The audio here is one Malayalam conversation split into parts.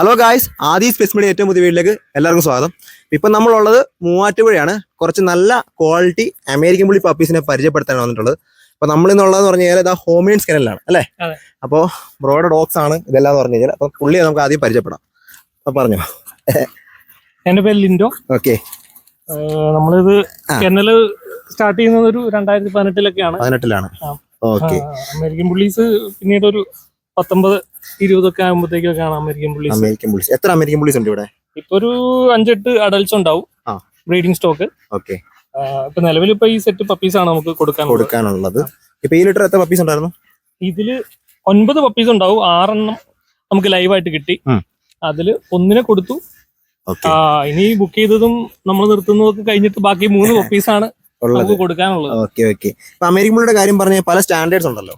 Hello guys Adhi space media ഏറ്റവും പുതിയ വീട്ടിലേക്ക് എല്ലാവർക്കും സ്വാഗതം. ഇപ്പം നമ്മളുള്ളത് മൂവാറ്റുപുഴയാണ്. കുറച്ച് നല്ല ക്വാളിറ്റി അമേരിക്കൻ പുള്ളി പപ്പീസിനെ പരിചയപ്പെടുത്താനാണ് വന്നിട്ടുള്ളത്. അപ്പൊ നമ്മൾ ഇന്നുള്ളതെന്ന് പറഞ്ഞു കഴിഞ്ഞാൽ ഇതാ ഹോമിയൻ സ്കെനലാണ് അല്ലേ. അപ്പോൾ ബ്രോയുടെ ഡോഗ്സ് ആണ് ഇതെല്ലാം പറഞ്ഞു കഴിഞ്ഞാൽ. അപ്പൊ പുള്ളിയെ നമുക്ക് ആദ്യം പരിചയപ്പെടാം. അപ്പൊ പറഞ്ഞോ. എന്റെ പേര് ലിൻഡോ. ഓക്കെ നമ്മളിത് കെനൽ കെന്നൽ സ്റ്റാർട്ട് ചെയ്യുന്നത് ഒരു രണ്ടായിരത്തി പതിനെട്ടിലൊക്കെയാണ്. പതിനെട്ടിലാണ്. ഓക്കെ അമേരിക്കൻ പുള്ളീസ് പിന്നീട് ഒരു പത്തൊമ്പത് ഇരുപതൊക്കെ ആകുമ്പോഴത്തേക്കൊക്കെയാണ് അമേരിക്കൻ പുള്ളീസ്. American bullies. എത്ര അമേരിക്കൻ പുള്ളീസ് ഉണ്ട് ഇവിടെ? ഇപ്പൊ ഒരു അഞ്ചെട്ട് അഡൽസ് ഉണ്ടാവും. Breeding stock okay. ഇപ്പൊ നിലവിൽ ഇപ്പൊ ഈ സെറ്റ് പപ്പീസ് ആണ് നമുക്ക് കൊടുക്കാൻ കൊടുക്കാനുള്ളത്. ഇപ്പൊ ഈ ലിറ്റർ എത്ര പപ്പീസ് ഉണ്ടായിരുന്നു? ഇതിൽ ഒൻപത് പപ്പീസ് ഉണ്ടാവും. ആറെണ്ണം നമുക്ക് ലൈവായിട്ട് കിട്ടി. അതിൽ ഒന്നിനെ കൊടുത്തു. ഇനി ബുക്ക് ചെയ്തതും നമ്മൾ നിർത്തുന്നതൊക്കെ കഴിഞ്ഞിട്ട് ബാക്കി മൂന്ന് പപ്പീസ് ആണ്. ഉള്ളത്. കൊടുക്കാനുള്ളത്. Okay okay. അപ്പൊ അമേരിക്കൻ ബുള്ളിയുടെ കാര്യം പറഞ്ഞ പല സ്റ്റാൻഡേർഡ്സ് ഉണ്ടല്ലോ.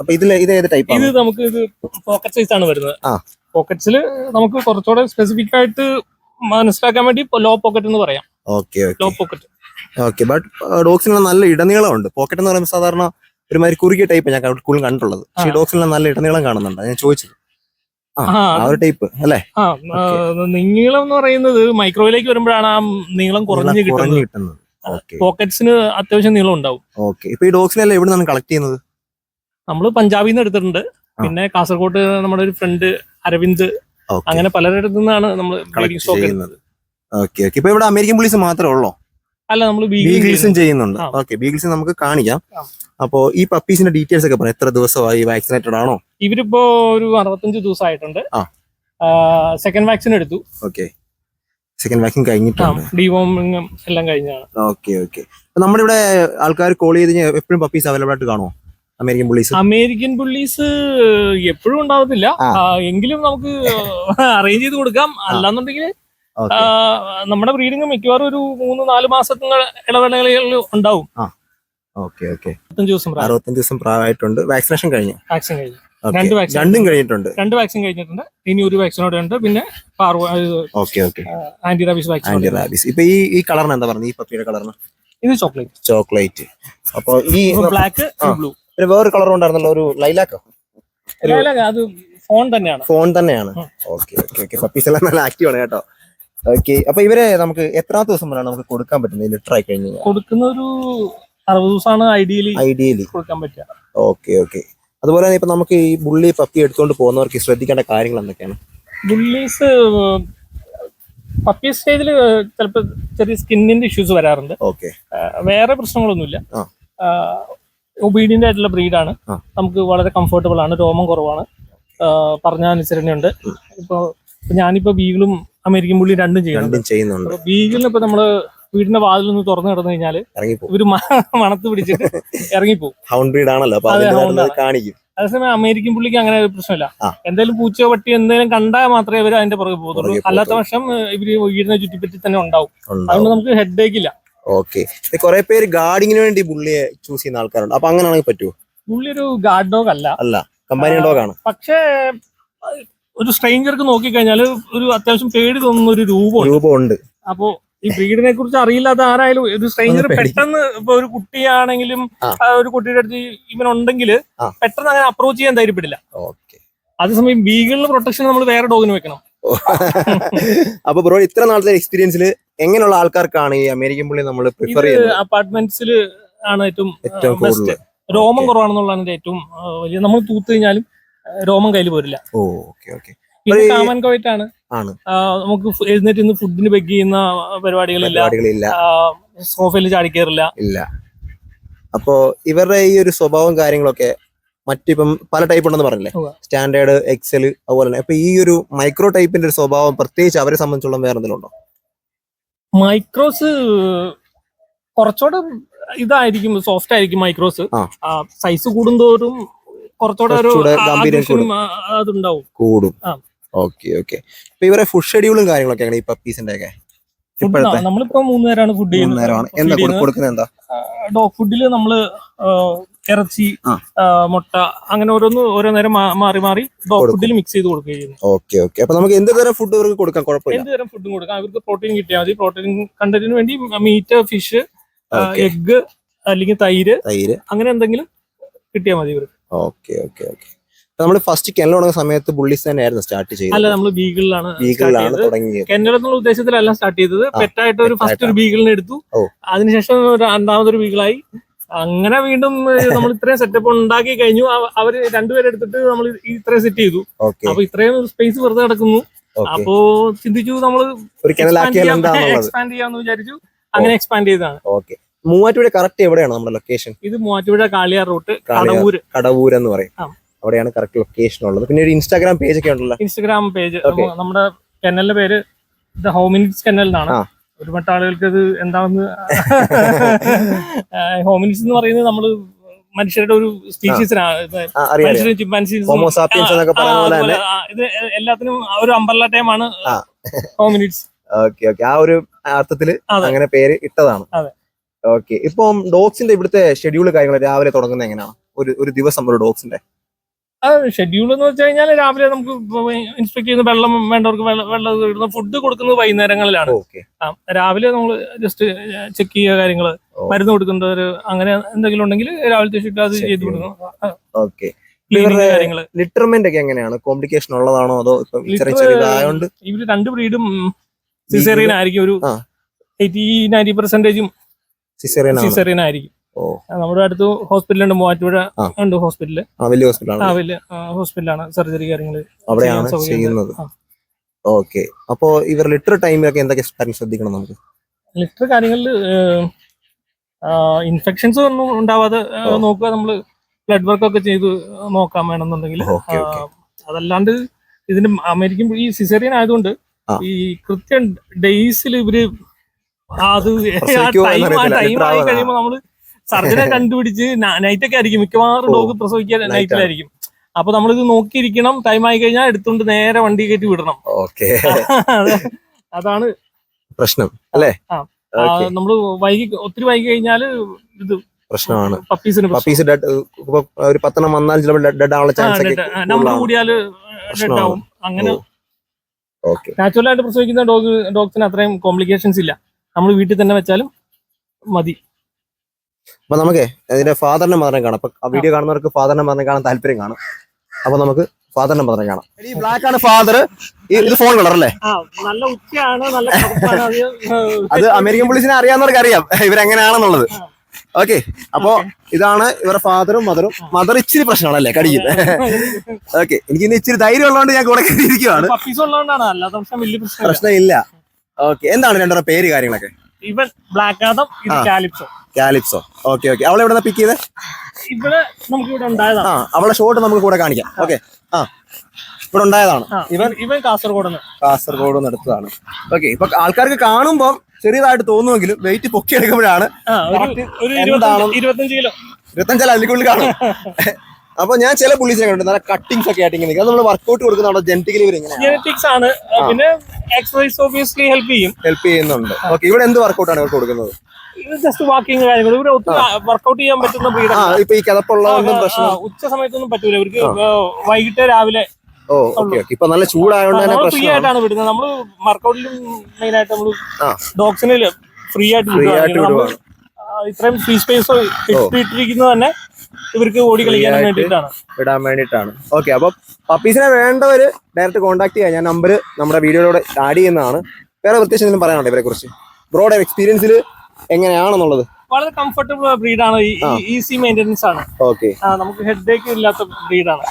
അപ്പൊ ഇതിൽ ഇത് ഏത് ടൈപ്പ് ഇത് നമുക്ക് ഇത് പോക്കറ്റ് സൈസ് ആണ് വരുന്നത്. ആ. പോക്കറ്റ്സിൽ നമുക്ക് കുറച്ചുകൂടെ സ്പെസിഫിക് ആയിട്ട് മനസ്സിലാക്കാൻ വേണ്ടി ലോ പോക്കറ്റ് എന്ന് പറയാം. Okay low pocket okay but ഡോഗ്സിന് നല്ല ഇടനീളമുണ്ട് പോക്കറ്റ് എന്ന് പറയുമ്പോൾ സാധാരണ ഒരുമാതിരി കുറുകിയ ടൈപ്പ് ഞാൻ കൂടുതലും കണ്ടിട്ടുള്ളത്. പക്ഷേ ആ. ഡോഗ്സിന് നല്ല ഇടനീളം കാണുന്നുണ്ട്. ഞാൻ ചോദിച്ചത്. ആ ഒരു ടൈപ്പ് അല്ലേ? നീളം എന്ന് പറയുന്നത് മൈക്രോയിലേക്ക് വരുമ്പോഴാണ് ആ നീളം കുറഞ്ഞു കിട്ടുന്നത്. പോക്കറ്റ്സിന് അത്യാവശ്യം നീളം ഉണ്ടാവും. ഓക്കെ. ഇപ്പൊ ഈ ഡോഗ്സിനെല്ലാം എവിടെ നിന്നാണ് കളക്ട് ചെയ്യുന്നത്? നമ്മൾ പഞ്ചാബിൽ നിന്ന് എടുത്തിട്ടുണ്ട് പിന്നെ കാസർഗോഡ് നമ്മുടെ ഒരു ഫ്രണ്ട് അരവിന്ദ്. അങ്ങനെ പലരിടത്തു നിന്നാണ് നമ്മൾ കളക്ട് ചെയ്യുന്നത്. Okay okay. ഇപ്പൊ ഇവിടെ അമേരിക്കൻ പുളീസ് മാത്രമേ ഉള്ളൂ? അല്ല നമ്മൾ ബീഗിൾസും ചെയ്യുന്നുണ്ട്. ഓക്കെ ബീഗിൾസ് നമുക്ക് കാണിക്കാം. അപ്പോ ഈ പപ്പീസിന്റെ ഡീറ്റെയിൽസ് ഒക്കെ പറയാം. എത്ര ദിവസമായി വാക്സിനേറ്റഡ് ആണോ? ഇവരിപ്പോ ഒരു അറുപത്തഞ്ച് ദിവസമായിട്ടുണ്ട്. സെക്കൻഡ് വാക്സിൻ എടുത്തു. ഓക്കെ. സെക്കൻഡ് വാക്സിൻ കഴിഞ്ഞിട്ടുണ്ട്. എല്ലാം കഴിഞ്ഞാണ്. ഓക്കെ ഓക്കെ നമ്മുടെ ഇവിടെ ആൾക്കാർ കോൾ ചെയ്ത് എപ്പോഴും പപ്പീസ് അവൈലബിൾ ആയിട്ട് കാണുമോ അമേരിക്കൻ പുള്ളീസ് അമേരിക്കൻ പുള്ളീസ് എപ്പോഴും ഉണ്ടാവത്തില്ല. എങ്കിലും നമുക്ക് അറേഞ്ച് ചെയ്ത് കൊടുക്കാം. അല്ലാന്നുണ്ടെങ്കിൽ നമ്മുടെ ബ്രീഡിംഗ് മിക്കവാറും ഒരു മൂന്ന് നാല് മാസത്തിന് ഇടവേളകളിൽ ഉണ്ടാവും. ഓക്കെ ഓക്കെ അറുപത്തഞ്ച് ദിവസം പ്രായമായിട്ടുണ്ട്. വാക്സിനേഷൻ കഴിഞ്ഞു? വാക്സിൻ കഴിഞ്ഞു. രണ്ട് വാക്സിൻ രണ്ടും കഴിഞ്ഞിട്ടുണ്ട്. രണ്ട് വാക്സിൻ കഴിഞ്ഞിട്ടുണ്ട്. ഇനി ഒരു വാക്സിനോടെ ഉണ്ട്. പിന്നെ okay okay anti rabies vaccine anti rabies ഇപ്പൊ ഈ ഈ കളറിന് എന്താ ഈ പപ്പിയുടെ കളറിന് ഇത് ചോക്ലേറ്റ്. ചോക്ലേറ്റ്. അപ്പൊ ഈ ബ്ലാക്ക് ബ്ലൂ പിന്നെ വേറൊരു കളർ ഉണ്ടായിരുന്നല്ലോ ഒരു ലൈലാക്കോ? അത് ഫോൺ തന്നെയാണ്. ഫോൺ തന്നെയാണ്. ഓക്കെ ഓക്കെ ഓക്കെ പപ്പീസ് എല്ലാം നല്ല ആക്റ്റീവ് ആണ് കേട്ടോ. ഓക്കെ അപ്പൊ ഇവരെ നമുക്ക് എത്രാമത്തെ ദിവസം വരെയാണ് നമുക്ക് കൊടുക്കാൻ പറ്റുന്നത്? ലിറ്റർ ആയി കഴിഞ്ഞ് കഴിഞ്ഞാൽ. കൊടുക്കുന്ന ഒരു അറുപത് ദിവസമാണ് ഐഡിയലി ഐഡിയലി കൊടുക്കാൻ പറ്റുക. ഓക്കെ ഓക്കെ അതുപോലെ തന്നെ ഇപ്പൊ നമുക്ക് ഈ ബുള്ളി പപ്പി എടുത്തുകൊണ്ട് പോകുന്നവർക്ക് ശ്രദ്ധിക്കേണ്ട കാര്യങ്ങൾ എന്തൊക്കെയാണ്? ബുള്ളീസ് പപ്പി സ്റ്റേജിൽ ചിലപ്പോൾ ചെറിയ സ്കിന്നിന്റെ ഇഷ്യൂസ് വരാറുണ്ട്. ഓക്കെ. വേറെ പ്രശ്നങ്ങളൊന്നുമില്ല. ഒബീഡിയന്റ് ആയിട്ടുള്ള ബ്രീഡാണ്. നമുക്ക് വളരെ കംഫർട്ടബിൾ ആണ്. രോമം കുറവാണ്. പറഞ്ഞ അനുസരണയുണ്ട്. ഇപ്പൊ ഇപ്പൊ ഞാനിപ്പോ ബീഗിളും അമേരിക്കൻ പുള്ളി രണ്ടും ചെയ്യുന്നുണ്ട്. രണ്ടും ചെയ്യുന്നുണ്ട്. ബീഗിളിന് ഇപ്പൊ നമ്മൾ വീടിന്റെ വാതിലൊന്ന് തുറന്നു കിടന്നു കഴിഞ്ഞാൽ ഇറങ്ങിപ്പോ ഇവർ മണത്ത് പിടിച്ചിട്ട് ഇറങ്ങിപ്പോവും. ഹൗണ്ട് ബ്രീഡ് ആണല്ലോ കാണിക്കും. അതേസമയം അമേരിക്കൻ പുള്ളിക്ക് അങ്ങനെ ഒരു പ്രശ്നമില്ല. എന്തെങ്കിലും എന്തായാലും പൂച്ചയോ പട്ടി എന്തെങ്കിലും കണ്ടാൽ മാത്രമേ ഇവർ അതിന്റെ പുറകെ പോകത്തുള്ളൂ. അല്ലാത്ത പക്ഷം ഇവർ വീടിനെ ചുറ്റിപ്പറ്റി തന്നെ ഉണ്ടാവും. അതുകൊണ്ട് നമുക്ക് ഹെഡ് ഏക്ക് ഇല്ല. ഓക്കെ. കുറെ പേര് ഗാർഡിങ്ങിന് വേണ്ടി പുള്ളിയെ ചൂസ് ചെയ്യുന്ന ആൾക്കാരുണ്ട്. അപ്പൊ അങ്ങനെയാണെങ്കിൽ പറ്റുമോ പുള്ളി ഒരു ഗാർഡ് ഡോഗ് അല്ല. അല്ല കമ്പാനിയൻ ഡോഗ് ആണ്. പക്ഷേ ഒരു സ്ട്രേഞ്ചർക്ക് നോക്കിക്കഴിഞ്ഞാൽ ഒരു അത്യാവശ്യം പേടി തോന്നുന്ന ഒരു രൂപം രൂപമുണ്ട്. അപ്പോ ഈ ബ്രീഡിനെ കുറിച്ച് അറിയില്ലാത്ത ആരായാലും ഒരു സ്ട്രേഞ്ചർ പെട്ടെന്ന് ഇപ്പൊ ഒരു കുട്ടിയാണെങ്കിലും ഒരു കുട്ടിയുടെ അടുത്ത് ഇവനുണ്ടെങ്കിൽ. പെട്ടെന്ന് അങ്ങനെ അപ്രോച്ച് ചെയ്യാൻ ധൈര്യപ്പെടില്ല ഓക്കെ. അതേസമയം ബീഗിളിന് പ്രൊട്ടക്ഷൻ നമ്മൾ വേറെ ഡോഗിന് വെക്കണം. അപ്പൊ ബ്രോ ഇത്ര നാളത്തെ എക്സ്പീരിയൻസിൽ എങ്ങനെയുള്ള ആൾക്കാർക്കാണ് ഈ അമേരിക്കൻ പുള്ളി നമ്മൾ പ്രിഫർ ചെയ്യുന്നത്? അപ്പാർട്ട്മെന്റ്സിൽ ആണ് ഏറ്റവും ഏറ്റവും ബെസ്റ്റ് രോമം. കുറവാണെന്നുള്ളതാണ് ഏറ്റവും വലിയ നമ്മൾ തൂത്ത് കഴിഞ്ഞാലും രോമം കയ്യിൽ പോരില്ല. Okay okay. കാമൻ കോയിറ്റ് ആണ്. നമുക്ക് എഴുന്നേറ്റ് ഇന്ന് ഫുഡിന് ബെഗ് ചെയ്യുന്ന പരിപാടികളില്ല. സോഫയിൽ ചാടിക്കേറില്ല. ഇല്ല. അപ്പോ ഇവരുടെ ഈ ഒരു സ്വഭാവം കാര്യങ്ങളൊക്കെ മറ്റിപ്പം പല ടൈപ്പ് ഉണ്ടെന്ന് പറഞ്ഞില്ലേ? സ്റ്റാൻഡേർഡ് എക്സൽ അതുപോലെ തന്നെ. അപ്പൊ ഈ ഒരു മൈക്രോ ടൈപ്പിന്റെ ഒരു സ്വഭാവം പ്രത്യേകിച്ച് അവരെ സംബന്ധിച്ചുള്ള വേറെ എന്തെങ്കിലും ഉണ്ടോ? മൈക്രോസ് കുറച്ചുകൂടെ ഇതായിരിക്കും സോഫ്റ്റ് ആയിരിക്കും മൈക്രോസ് സൈസ് കൂടുന്തോറും കുറച്ചുകൂടെ ഒരു അതുണ്ടാവും. കൂടും. ഓക്കെ ഓക്കെ ഇപ്പൊ ഇവരെ ഫുഡ് ഷെഡ്യൂളും കാര്യങ്ങളൊക്കെ ഈ പപ്പീസിന്റെ ഒക്കെ? നമ്മളിപ്പോ മൂന്ന് നേരമാണ് ഫുഡ് നേരമാണ് എന്താ കൊടു- കൊടുക്കുന്നത് എന്താ? ഡോഗ് ഫുഡിൽ നമ്മൾ ഇറച്ചി മുട്ട അങ്ങനെ ഓരോന്ന് ഓരോ നേരം മാറി മാറി ഡോഗ് ഫുഡിൽ മിക്സ് ചെയ്ത് കൊടുക്കുകയും ചെയ്യുന്നു. ഓക്കെ ഓക്കെ അപ്പൊ നമുക്ക് എന്ത് തരം ഫുഡ് ഇവർക്ക് കൊടുക്കാം? കുഴപ്പമില്ല. എന്ത് തരം ഫുഡും കൊടുക്കാം? അവർക്ക് പ്രോട്ടീൻ കിട്ടിയാൽ മതി. പ്രോട്ടീൻ കണ്ടന്റിന് വേണ്ടി മീറ്റ് ഫിഷ് എഗ്ഗ് എഗ് അല്ലെങ്കിൽ തൈര് തൈര്. അങ്ങനെ എന്തെങ്കിലും കിട്ടിയാൽ മതി ഇവർക്ക്. ഓക്കെ ഓക്കെ ഓക്കെ നമ്മൾ ഫസ്റ്റ് കെനൽ തുടങ്ങുന്ന സമയത്ത് ബുള്ളിസ് തന്നെയായിരുന്നു സ്റ്റാർട്ട് ചെയ്തത്. അല്ല നമ്മൾ ബീഗിളിലാണ് ബീഗിളിലാണ് തുടങ്ങിയത്. കെനൽ എന്നുള്ള ഉദ്ദേശത്തിലല്ല സ്റ്റാർട്ട് ചെയ്തത്. പെറ്റായിട്ട് ഒരു ഫസ്റ്റ് ഒരു. ബീഗിളിനെ എടുത്തു. അതിനുശേഷം ഒരു രണ്ടാമതൊരു ബീഗിളായി. അങ്ങനെ വീണ്ടും നമ്മൾ ഇത്രയും സെറ്റപ്പ് ഉണ്ടാക്കി കഴിഞ്ഞു. അവ- അവർ രണ്ടുപേരെ എടുത്തിട്ട് നമ്മൾ ഇത്രയും സെറ്റ് ചെയ്തു. അപ്പൊ ഇത്രയും സ്പേസ് വെറുതെ കിടക്കുന്നു. അപ്പോ ചിന്തിച്ചു നമ്മൾ എക്സ്പാൻഡ് ചെയ്യാന്ന് വിചാരിച്ചു. അങ്ങനെ എക്സ്പാൻഡ് ചെയ്തതാണ്. ഓക്കെ മൂവാറ്റുപുഴ കറക്റ്റ് എവിടെയാണ് നമ്മുടെ ലൊക്കേഷൻ ഇത് മൂവാറ്റുപുഴ കാളിയാർ റൂട്ട്. കടവൂര്. കടവൂർ എന്ന് പറയും. അവിടെയാണ് കറക്റ്റ് ലൊക്കേഷൻ ഉള്ളത്. പിന്നെ ഒരു ഇൻസ്റ്റാഗ്രാം പേജ് ഒക്കെ ഉണ്ടല്ലോ. ഇൻസ്റ്റാഗ്രാം പേജ് നമ്മുടെ കെനലിന്റെ പേര് ദ ഹോമിനിറ്റ്സ് കെനൽ എന്നാണ് ഒരുപാട് ആളുകൾക്ക് ഇത് എന്താണെന്ന് ഹോമിനിറ്റ്സ് എന്ന് പറയുന്നത് നമ്മൾ മനുഷ്യരുടെ ഒരു സ്പീഷീസിനാണ് ചിമ്പാൻസീസും ഇത് എല്ലാത്തിനും ഒരു അമ്പല്ല ടൈമാണ് ആണ് ഹോമിനിറ്റ്സ് ഓക്കെ ഓക്കെ ആ ഒരു അർത്ഥത്തിൽ അങ്ങനെ പേര് ഇട്ടതാണ്. ഓക്കെ ഇപ്പം ഡോഗ്സിന്റെ ഇവിടുത്തെ ഷെഡ്യൂൾ കാര്യങ്ങൾ രാവിലെ തുടങ്ങുന്നത് എങ്ങനെയാണ്? ഒരു ഒരു ദിവസം ഒരു ഡോഗ്സിന്റെ ഷെഡ്യൂൾ എന്ന് വെച്ച് കഴിഞ്ഞാൽ രാവിലെ നമുക്ക് ഇൻസ്പെക്ട് ചെയ്യുന്ന വെള്ളം വേണ്ടവർക്ക് വെള്ളം ഇടുന്ന ഫുഡ് കൊടുക്കുന്നത് വൈകുന്നേരങ്ങളിലാണ്. രാവിലെ നമ്മൾ ജസ്റ്റ് ചെക്ക് ചെയ്യുക കാര്യങ്ങൾ. മരുന്ന് കൊടുക്കുന്നവർ അങ്ങനെ എന്തെങ്കിലും ഉണ്ടെങ്കിൽ രാവിലത്തെ ഷിഫ്റ്റ് അത് ചെയ്തു ചെയ്ത്. ചെയ്യുന്നു. കൊടുക്കും ഓക്കെ. ലിറ്റർമെന്റ് ഒക്കെ എങ്ങനെയാണ്? കോംപ്ലിക്കേഷൻ ഉള്ളതാണോ അതോ ചെറിയതായോണ്ട് ഇവർ രണ്ട് ബ്രീഡും സിസേറിയൻ ആയിരിക്കും. ഒരു. എയ്റ്റി നയന്റി പെർസെന്റേജും സിസേറിയൻ ആയിരിക്കും. നമ്മുടെ അടുത്ത് ഹോസ്പിറ്റലുണ്ട് മൂവാറ്റുപുഴ ഉണ്ട് ഹോസ്പിറ്റൽ. ആ വലിയ ഹോസ്പിറ്റലാണ്. ആ വലിയ ഹോസ്പിറ്റലാണ് സർജറി കാര്യങ്ങൾ അവിടെയാണ് ചെയ്യുന്നത്. ഓക്കെ. അപ്പോ ഇവർ ലിറ്റർ ടൈമിലൊക്കെ എന്തൊക്കെ കാര്യം ശ്രദ്ധിക്കണം നമുക്ക്? ലിറ്റർ കാര്യങ്ങളിൽ ഇൻഫെക്ഷൻസ് ഒന്നും ഉണ്ടാവാതെ നോക്കുക. നമ്മൾ ബ്ലഡ് വർക്ക് ഒക്കെ ചെയ്ത് നോക്കാൻ വേണമെന്നുണ്ടെങ്കിൽ. അതല്ലാണ്ട് ഇതിന് അമേരിക്കൻ ഈ സിസേറിയൻ ആയതുകൊണ്ട് ഈ കൃത്യം ഡേയ്സിൽ ഇവർ അത് ടൈം ആയി? കഴിയുമ്പോൾ നമ്മൾ സർജനെ കണ്ടുപിടിച്ച് നൈറ്റ് ഒക്കെ ആയിരിക്കും. മിക്കവാറും ഡോഗ് പ്രസവിക്കാൻ നൈറ്റിലായിരിക്കും അപ്പൊ നമ്മളിത് നോക്കിയിരിക്കണം. ടൈം ആയി കഴിഞ്ഞാൽ എടുത്തുകൊണ്ട് നേരെ വണ്ടി കയറ്റി വിടണം. ഓക്കെ. അതാണ് പ്രശ്നം അല്ലേ? നമ്മൾ നമ്മൾ വൈകി ഒത്തിരി വൈകി കഴിഞ്ഞാൽ ഇത് പ്രശ്നമാണ്. പപ്പീസിന് പപ്പീസ് ഒരു പത്തെണ്ണം വന്നാൽ ചിലപ്പോൾ ഡെഡ് ചാൻസ് നമ്പർ കൂടുതലാണ്. കൂടിയാൽ. ആവും. അങ്ങനെ നാച്ചുറൽ ആയിട്ട് പ്രസവിക്കുന്ന ഡോഗ് ഡോഗ്സിന് അത്രയും കോംപ്ലിക്കേഷൻസ് ഇല്ല. നമ്മൾ വീട്ടിൽ തന്നെ വെച്ചാലും മതി. അപ്പൊ നമുക്ക് ഇതിന്റെ ഫാദറിന്റെ മദറിനെ കാണാം. അപ്പൊ ആ വീഡിയോ കാണുന്നവർക്ക് ഫാദറിന്റെ മദറിനെ കാണാൻ താല്പര്യം കാണും. അപ്പൊ നമുക്ക് ഫാദറിന്റെ മദറിനെ കാണാം. ഈ ബ്ലാക്ക് ആണ് ഫാദർ ഇത് ഫോൺ കളർ അല്ലേ? ആ നല്ല ഉച്ചയാണ് നല്ല. അത്, അമേരിക്കൻ പോലീസിനെ അറിയാവുന്നവർക്ക് അറിയാം ഇവരെങ്ങനെയാണെന്നുള്ളത്. ഓക്കെ അപ്പോ ഇതാണ് ഇവരുടെ ഫാദറും മദറും മദർ ഇച്ചിരി പ്രശ്നമാണല്ലേ കടിക്കുന്നത് ഓക്കെ എനിക്ക് ഇന്ന് ഇച്ചിരി ധൈര്യം ഉള്ളതുകൊണ്ട് ഞാൻ കൂടെ കയറിയിരിക്കുവാണ് ഉള്ളതുകൊണ്ടാണ് അല്ലാത്ത പ്രശ്നം വലിയ പ്രശ്നമില്ല. പ്രശ്നമില്ല. ഓക്കെ എന്താണ് രണ്ടുപേരുടെ പേര് കാര്യങ്ങളൊക്കെ? ഇവൻ ബ്ലാക്ക് ആദം ഇത് കാലിപ്സോ കാലിപ്സോ ഓക്കെ ഓക്കെ അവളെ എവിടെ പിക്ക് ചെയ്തേ? ഇവിടെ നമുക്ക് ഇവിടെ ഉണ്ടായതാണ്. ആ അവളെ ഷോട്ട് നമുക്ക് കൂടെ കാണിക്കാം. ഓക്കെ ആ. ഇവിടെ ഉണ്ടായതാണ്. ഇവൻ ഇവൻ കാസർഗോഡ് കാസർഗോഡ് നിന്ന് എടുത്തതാണ്. ഓക്കെ ഇപ്പൊ ആൾക്കാർക്ക് കാണുമ്പോൾ ചെറിയതായിട്ട് തോന്നുമെങ്കിലും വെയിറ്റ് പൊക്കി എടുക്കുമ്പോഴാണ്? ഇരുപത്തഞ്ച് കിലോ. ഇരുപത്തഞ്ചല്ല അതിലേക്കുള്ളിൽ കാണും. അപ്പൊ ഞാൻ ചില പുള്ളീസിനെ കണ്ടു നല്ല കട്ടിങ്സ് ഒക്കെ ആയിട്ട് ഇങ്ങനെ നമ്മൾ വർക്കൗട്ട് കൊടുക്കുന്ന അവിടെ ജെനറ്റിക്കലി ജനറ്റിക്സ് ആണ്. പിന്നെ എക്സസൈസ് ഒബിയസ്ലി ഹെൽപ്പ് ചെയ്യും. ഹെൽപ്പ് ചെയ്യുന്നുണ്ട്. ഓക്കെ ഇവിടെ എന്ത് വർക്കൗട്ടാണ് ഇവർക്ക് കൊടുക്കുന്നത്? ജസ്റ്റ് വാക്കിംഗ് കാര്യങ്ങൾ ഇവർ ഒത്തിരി വർക്കൗട്ട് ചെയ്യാൻ പറ്റുന്ന ബ്രീഡാണ് ഇപ്പൊ ഈ പ്രശ്നം ഉച്ച സമയത്തൊന്നും പറ്റൂല. ഇവർക്ക് വൈകിട്ട് രാവിലെ ഓ ഓക്കെ ഓക്കെ ഇപ്പൊ നല്ല ചൂടായതുകൊണ്ട് തന്നെ പ്രശ്നമാണ് ആയിട്ടാണ് വിടുന്നത്. നമ്മൾ വർക്കൗട്ടിലും മെയിൻ ആയിട്ട് നമ്മൾ. ഡോഗ്സിന് ഫ്രീ ആയിട്ട് ഫ്രീ ആയിട്ട് ഇത്രയും ഫ്രീ സ്പേസ് ഇട്ടിരിക്കുന്നത് തന്നെ ഇവർക്ക് ഓടി കളിക്കാൻ വേണ്ടിട്ടാണ് വേണ്ടിയിട്ടാണ്. വിടാൻ വേണ്ടിയിട്ടാണ്. ഓക്കെ അപ്പൊ പപ്പീസിനെ വേണ്ടവര് ഡയറക്റ്റ് കോൺടാക്ട് ചെയ്യാം. ഞാൻ നമ്പർ നമ്മുടെ വീഡിയോയിലൂടെ ആഡ് ചെയ്യുന്നതാണ്. വേറെ പ്രത്യേകിച്ച് എന്തെങ്കിലും പറയാനുണ്ടോ ഇവരെ കുറിച്ച്? ബ്രോഡ് എക്സ്പീരിയൻസിൽ എങ്ങനെയാണെന്നുള്ളത്? വളരെ കംഫർട്ടബിൾ ബ്രീഡ് ബ്രീഡാണ് ഈസി മെയിന്റെനൻസ് ആണ്. ഓക്കെ നമുക്ക് ഹെഡ് ഏക്ക് ഇല്ലാത്ത ബ്രീഡ് ആണ്.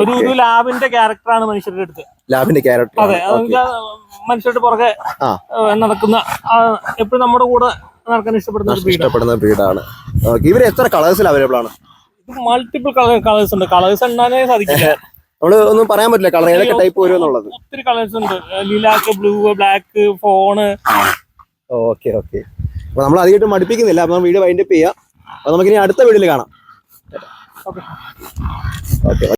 ഒരു ഒരു ലാബിന്റെ ക്യാരക്ടർ ആണ് മനുഷ്യരുടെ അടുത്ത്. ലാബിന്റെ ക്യാരക്ടർ അതെ മനുഷ്യരുടെ പുറകെ നടക്കുന്ന എപ്പോഴും നമ്മുടെ കൂടെ നടക്കാൻ ഇഷ്ടപ്പെടുന്ന ഇഷ്ടപ്പെടുന്ന ബ്രീഡാണ് ഇവർ എത്ര കളേഴ്സിൽ അവൈലബിൾ ആണ്? മൾട്ടിപ്പിൾ കളേഴ്സ് ഉണ്ട്. കളേഴ്സ് ഉണ്ടാനേ സാധിക്കില്ല. നമ്മൾ ഒന്നും പറയാൻ പറ്റില്ല. കളർ ഏതൊക്കെ ടൈപ്പ് വരും എന്നുള്ളത്. ഒത്തിരി കളേഴ്സ് ഉണ്ട്. Lilac blue black fawn okay okay അപ്പൊ നമ്മൾ അധികമായിട്ട് മടുപ്പിക്കുന്നില്ല. അപ്പൊ വീഡിയോ വൈൻഡപ്പ് ചെയ്യാം. അപ്പൊ നമുക്കിനി അടുത്ത വീഡിയോയിൽ കാണാം. ഓക്കെ